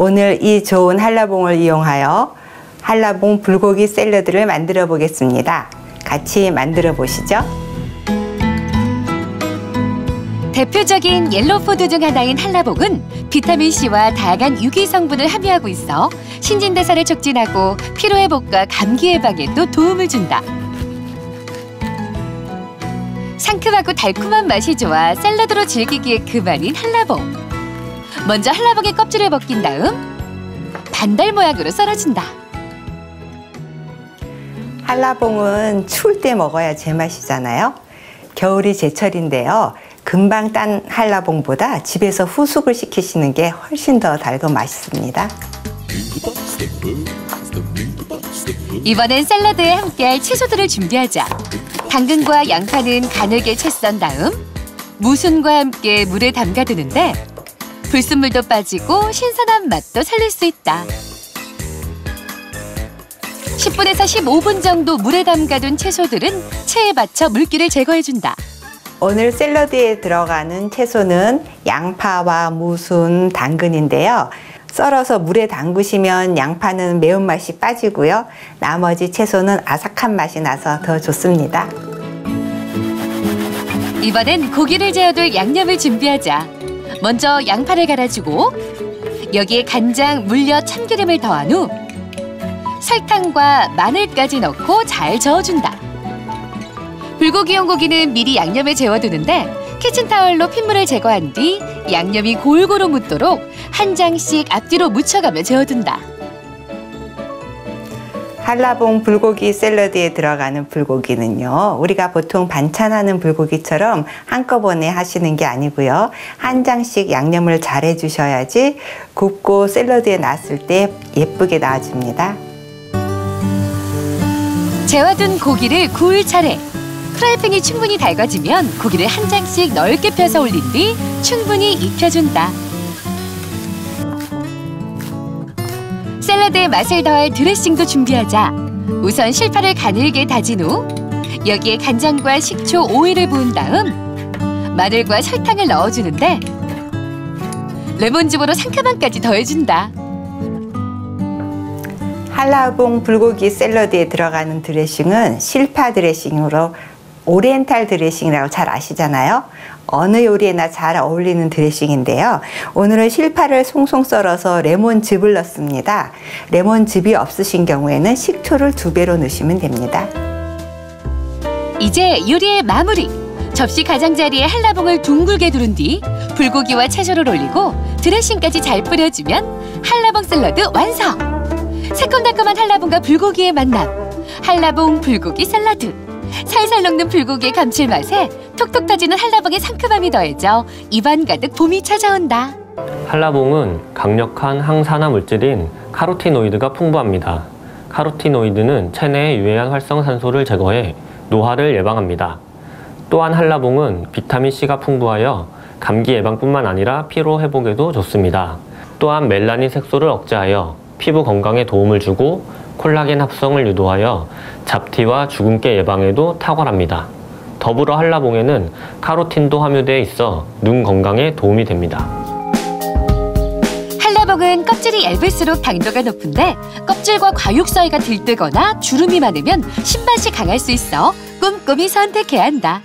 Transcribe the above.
오늘 이 좋은 한라봉을 이용하여 한라봉 불고기 샐러드를 만들어 보겠습니다. 같이 만들어 보시죠. 대표적인 옐로푸드 중 하나인 한라봉은 비타민C와 다양한 유기 성분을 함유하고 있어 신진대사를 촉진하고 피로회복과 감기 예방에도 도움을 준다. 상큼하고 달콤한 맛이 좋아 샐러드로 즐기기에 그만인 한라봉. 먼저 한라봉의 껍질을 벗긴 다음 반달 모양으로 썰어준다. 한라봉은 추울 때 먹어야 제맛이잖아요. 겨울이 제철인데요. 금방 딴 한라봉보다 집에서 후숙을 시키시는 게 훨씬 더 달고 맛있습니다. 이번엔 샐러드에 함께할 채소들을 준비하자. 당근과 양파는 가늘게 채 썬 다음 무순과 함께 물에 담가두는데 불순물도 빠지고 신선한 맛도 살릴 수 있다. 10분에서 15분 정도 물에 담가둔 채소들은 체에 받쳐 물기를 제거해준다. 오늘 샐러드에 들어가는 채소는 양파와 무순, 당근인데요. 썰어서 물에 담그시면 양파는 매운맛이 빠지고요. 나머지 채소는 아삭한 맛이 나서 더 좋습니다. 이번엔 고기를 재워둘 양념을 준비하자. 먼저 양파를 갈아주고 여기에 간장, 물엿, 참기름을 더한 후 설탕과 마늘까지 넣고 잘 저어준다. 불고기용 고기는 미리 양념에 재워두는데 키친타월로 핏물을 제거한 뒤 양념이 골고루 묻도록 한 장씩 앞뒤로 묻혀가며 재워둔다. 한라봉 불고기 샐러드에 들어가는 불고기는요. 우리가 보통 반찬하는 불고기처럼 한꺼번에 하시는 게 아니고요. 한 장씩 양념을 잘 해주셔야지 굽고 샐러드에 놨을 때 예쁘게 나와집니다. 재워둔 고기를 구울 차례. 프라이팬이 충분히 달궈지면 고기를 한 장씩 넓게 펴서 올린 뒤 충분히 익혀준다. 샐러드에 맛을 더할 드레싱도 준비하자. 우선 실파를 가늘게 다진 후 여기에 간장과 식초, 오일을 부은 다음 마늘과 설탕을 넣어주는데 레몬즙으로 상큼함까지 더해준다. 한라봉 불고기 샐러드에 들어가는 드레싱은 실파 드레싱으로 오리엔탈 드레싱이라고 잘 아시잖아요. 어느 요리에나 잘 어울리는 드레싱인데요. 오늘은 실파를 송송 썰어서 레몬즙을 넣습니다. 레몬즙이 없으신 경우에는 식초를 두 배로 넣으시면 됩니다. 이제 요리의 마무리. 접시 가장자리에 한라봉을 둥글게 두른 뒤 불고기와 채소를 올리고 드레싱까지 잘 뿌려주면 한라봉 샐러드 완성! 새콤달콤한 한라봉과 불고기의 만남. 한라봉 불고기 샐러드. 살살 녹는 불고기의 감칠맛에 톡톡 터지는 한라봉의 상큼함이 더해져 입안 가득 봄이 찾아온다. 한라봉은 강력한 항산화 물질인 카로티노이드가 풍부합니다. 카로티노이드는 체내의 유해한 활성산소를 제거해 노화를 예방합니다. 또한 한라봉은 비타민C가 풍부하여 감기 예방뿐만 아니라 피로 회복에도 좋습니다. 또한 멜라닌 색소를 억제하여 피부 건강에 도움을 주고 콜라겐 합성을 유도하여 잡티와 주근깨 예방에도 탁월합니다. 더불어 한라봉에는 카로틴도 함유되어 있어 눈 건강에 도움이 됩니다. 한라봉은 껍질이 얇을수록 당도가 높은데 껍질과 과육 사이가 들뜨거나 주름이 많으면 신맛이 강할 수 있어 꼼꼼히 선택해야 한다.